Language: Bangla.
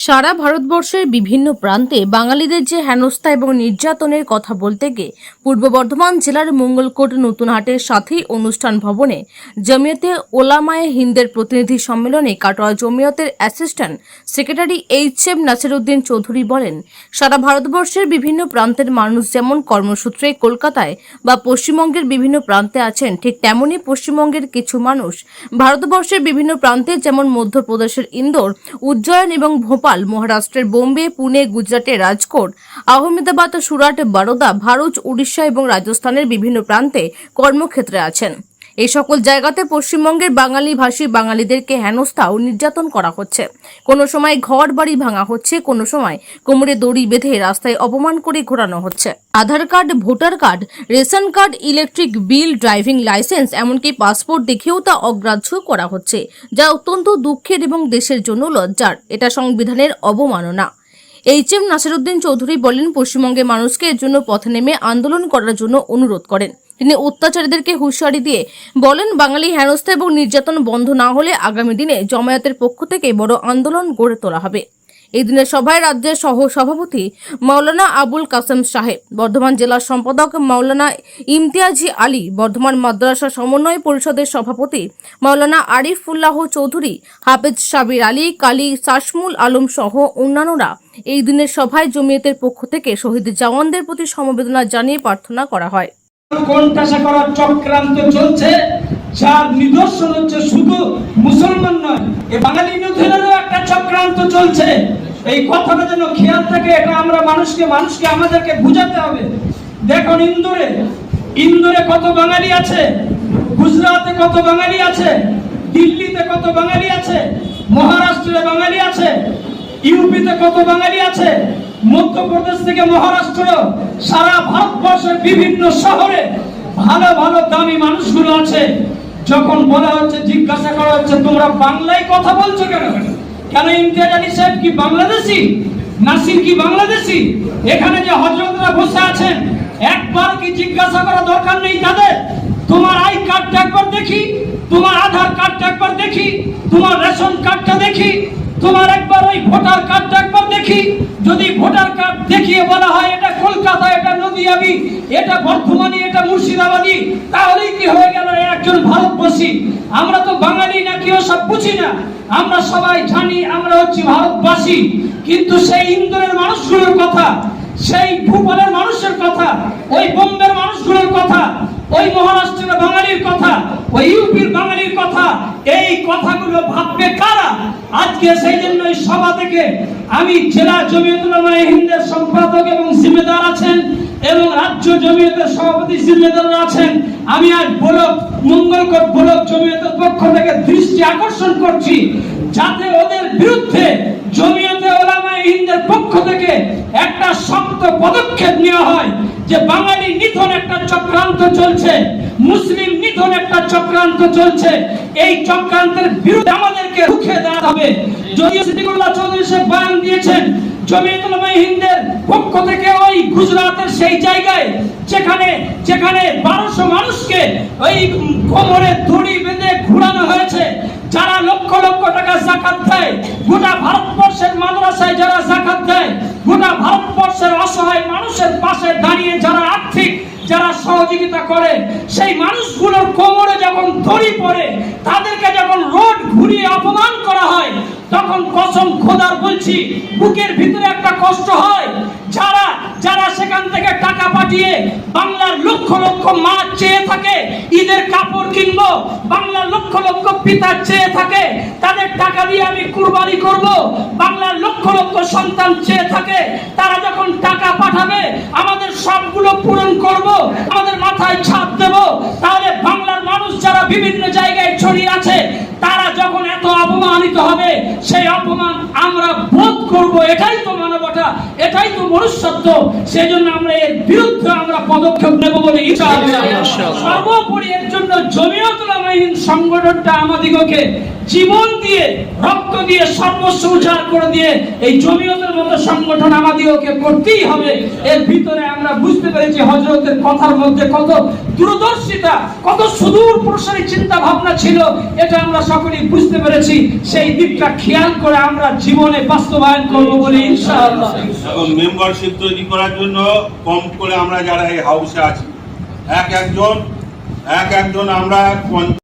সারা ভারতবর্ষের বিভিন্ন প্রান্তে বাঙালিদের যে হেনস্থা এবং নির্যাতনের কথা বলতে গিয়ে পূর্ব বর্ধমান জেলার মঙ্গলকোট নতুনহাটের সাথেই অনুষ্ঠান ভবনে জমিয়তে ওলামায়ে হিন্দের প্রতিনিধি সম্মেলনে Katwa জমিয়তের assistant secretary H M Nasiruddin Chowdhury বলেন, সারা ভারতবর্ষের বিভিন্ন প্রান্তের মানুষ যেমন কর্মসূত্রে কলকাতায় বা পশ্চিমবঙ্গের বিভিন্ন প্রান্তে আছেন, ঠিক তেমনই পশ্চিমবঙ্গের কিছু মানুষ ভারতবর্ষের বিভিন্ন প্রান্তে যেমন মধ্যপ্রদেশের ইন্দোর, উজ্জয়ন এবং ভোপাল মহারাষ্ট্রের বোম্বে, পুনে গুজরাটের রাজকোট, আহমেদাবাদ, সুরাট, বারোদা, ভারত, উড়িষ্যা এবং রাজস্থানের বিভিন্ন প্রান্তে কর্মক্ষেত্রে আছেন। এই সকল জায়গাতে পশ্চিমবঙ্গের বাঙালি ভাষী বাঙালিদেরকে হেনস্থা ও নির্যাতন করা হচ্ছে। কোনো সময় ঘর বাড়ি ভাঙা হচ্ছে, কোনো সময় কোমরে দড়ি বেঁধে রাস্তায় অপমান করে ঘোরানো হচ্ছে। Aadhaar card, voter card, ration card, electric bill, driving licence, এমনকি পাসপোর্ট দেখেও তা অগ্রাহ্য করা হচ্ছে, যা অত্যন্ত দুঃখের এবং দেশের জন্য লজ্জার। এটা সংবিধানের অবমাননা। এইচ এম নাসিরুদ্দিন চৌধুরী বলেন, পশ্চিমবঙ্গের মানুষকে এর জন্য পথে নেমে আন্দোলন করার জন্য অনুরোধ করেন। তিনি অত্যাচারীদেরকে হুঁশিয়ারি দিয়ে বলেন, বাঙালি হেনস্থা এবং নির্যাতন বন্ধ না হলে আগামী দিনে জমায়েতের পক্ষ থেকে বড় আন্দোলন গড়ে তোলা হবে। এই দিনের সভায় রাজ্যের সহ সভাপতি মাওলানা আবুল কাসেম সাহেব বর্ধমান জেলার সম্পাদক মাওলানা ইমতিয়াজি আলী, বর্ধমান মাদ্রাসা সমন্বয় পরিষদের সভাপতি মাওলানা আরিফুল্লাহ চৌধুরী, হাফেজ সাবির আলী, কালী সাসমুল আলম সহ অন্যান্যরা এই দিনের সভায় জমিয়তের পক্ষ থেকে শহীদ জওয়ানদের প্রতি সমবেদনা জানিয়ে প্রার্থনা করা হয়। কোণঠাসা করার চক্রান্ত চলছে? যার নিদর্শন হচ্ছে শুধু মুসলমান নয়, এ বাঙালি নথিনেরও একটা চক্রান্ত চলছে। এই কথাটা যেন খেয়াল থাকে, এটা আমরা মানুষকে মানুষকে আমাদেরকে বুঝাতে হবে। দেখুন ইন্দোরে ইন্দোরে কত বাঙালি আছে গুজরাটে কত বাঙালি আছে, দিল্লিতে কত বাঙালি আছে, মহারাষ্ট্রে বাঙালি আছে, ইউপিতে কত বাঙালি আছে, মধ্যপ্রদেশ থেকে মহারাষ্ট্র, সারা ভারতবর্ষের বিভিন্ন শহরে ভালো ভালো, দামি মানুষগুলো আছে। যখন বলা হচ্ছে, জিজ্ঞাসা করা হচ্ছে, তোমরা বাংলায় কথা বলছো কেন? কেন ইমতিয়াজ সাহেব কি বাংলাদেশি? নাসির কি বাংলাদেশি? এখানে যে হজরতরা বসে আছেন, একবার কি জিজ্ঞাসা করা দরকার নেই তাদের? তোমার আই কার্ডটা একবার দেখি, তোমার আধার কার্ডটা একবার দেখি, তোমার রেশন কার্ডটা দেখি, তোমার একবার ওই ভোটার কার্ডটা একবার দেখি। যদি ভোটার কার্ড দেখিয়ে বলা হয় নদিয়াবি এটা বর্ধমানি, এটা মুর্শিদাবাদী, তাহলেই কি হয়ে গেল একজন ভারতবাসী? আমরা তো বাঙালি না কেউ সব বুঝি না? আমরা সবাই জানি আমরা হচ্ছি ভারতবাসী, কিন্তু সেই ইন্দোরের মানুষগুলোর কথা, সেই ভূপালের মানুষের কথা, ওই বোম্বের মানুষগুলোর কথা, ওই মহারাষ্ট্রের বাঙালির কথা, ওই ইউপির বাঙালির কথা, এই কথাগুলো ভাববে কারা? আজকে সেই জন্য সভা থেকে আমি জেলা জমিয়তুল্লাহ হিন্দের সম্পাদক এবং জিম্মেদার আছেন। এবং রাজ্য জমিয়তের সভাপতি জিম্মেদার আছেন। আমি আজ ব্লক মঙ্গলকোট ব্লক জমিয়তের পক্ষ থেকে দৃষ্টি আকর্ষণ করছি, যাতে ওদের বিরুদ্ধে জমিয়তে ওলামায়ে হিন্দের পক্ষ থেকে একটা শক্ত পদক্ষেপ নেওয়া হয় যে বাঙালি নিধন একটা চক্রান্ত চলছে, মুসলিম নিধন একটা চক্রান্ত চলছে। এই চক্রান্তের বিরুদ্ধে আমাদেরকে রুখে দাঁড়াতে হবে। যদিও সিদ্দিকুল্লাহ চৌধুরী সাহেব বয়ান দিয়েছেন জমিয়তুল হিন্দের পক্ষ সেই জায়গায় যেখানে যেখানে বারোশো মানুষকে ওই কোমরে দড়ি বেঁধে ঘুরানো হয়েছে, যারা লক্ষ লক্ষ টাকা জাকাত দেয়, গোটা ভারতবর্ষের মাদ্রাসায় যারা জাকাত দেয়, গোটা ভারতবর্ষের অসহায় মানুষের পাশে দাঁড়িয়ে যারা আর্থিক, যারা সহযোগিতা করে, সেই মানুষগুলোর কোমরে যখন দড়ি পড়ে, তাদেরকে যখন রোড ঘুরিয়ে অপমান করা হয়, তখন কসম খোদার বলছি, বুকের ভিতরে একটা কষ্ট হয় যারা যারা সেখান থেকে টাকা পাঠিয়ে বাংলার লক্ষ লক্ষ মা চেয়ে থাকে, ঈদের কাপড় কিনবো, বাংলার লক্ষ লক্ষ পিতা চেয়ে থাকে, তাদের টাকা দিয়ে আমি কুরবানি করব, বাংলার লক্ষ লক্ষ সন্তান চেয়ে থাকে, তারা যখন টাকা পাঠাবে, আমাদের সবগুলো পূরণ করব, আমাদের মাথায় ছাপ দেব, তাহলে বাংলার মানুষ যারা বিভিন্ন জায়গায় ছড়িয়ে আছে, তারা যখন এত অপমানিত হবে, সেই অপমান আমরা বোধ করব, এটাই তো মানবতা। এটাই তো মনুষ্যত্ব। সেই জন্য আমরা এর বিরুদ্ধে আমরা পদক্ষেপ নেব বলে সর্বোপরি এর জন্য জমিয়তুল আমাইন সংগঠনটা আমাদিগকে জীবন দিয়ে রক্ত দিয়ে সর্বস্ব উজাড় করে দিয়ে এই জমিয়তুল মতো সংগঠন আমাদেরকে করতেই হবে। এর ভিতরে আমরা বুঝতে পেরেছি হজরতের কথার মধ্যে কত দূরদর্শিতা কত সুদূর প্রসারী চিন্তা ভাবনা ছিল এটা আমরা সকলেই বুঝতে পেরেছি। সেই দিকটা খেয়াল করে আমরা জীবনে বাস্তবায়ন করব বলে ইনশাআল্লাহ। এখন মেম্বারশিপ তৈরি করার জন্য কম করে আমরা যারা এই হাউসে আছি, এক একজন এক একজন আমরা